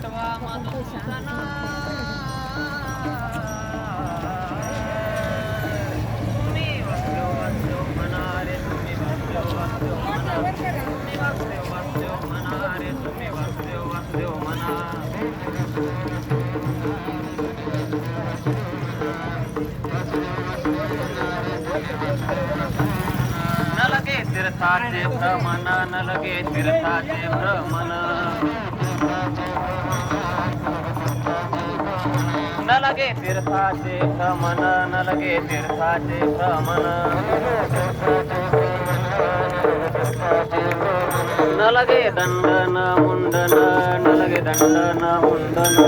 కటవా మధుసనా તીર્થાચે ભ્રમણ ન લગે તીર્થાચે ભ્રમણ लगे तीर्थाचे भ्रमण न लगे तीर्थाचे भ्रमण न लगे दंडन मुंडन न लगे दंडन मुंडन.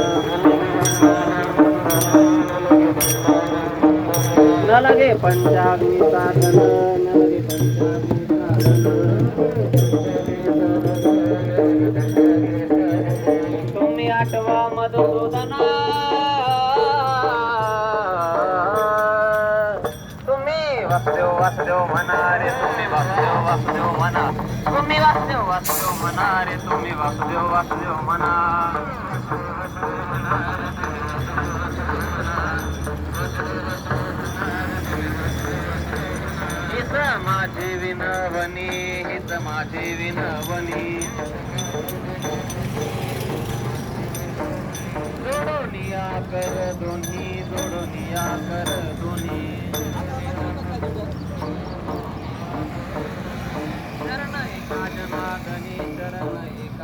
न लगे पंचाग्नी साधन न लगे पंचाग्नी साधन. तुम्ही आठवा मधुसूदना. वासुदेव वासुदेव म्हणा रे तुम्ही वासुदेव वासुदेव म्हणा. तुम्ही वासुदेव वासुदेव म्हणा रे तुम्ही वासुदेव वासुदेव म्हणा. हित माझे विनवनी हित माझी विनवनी जोडोनिया कर दोन्ही जोडोनिया कर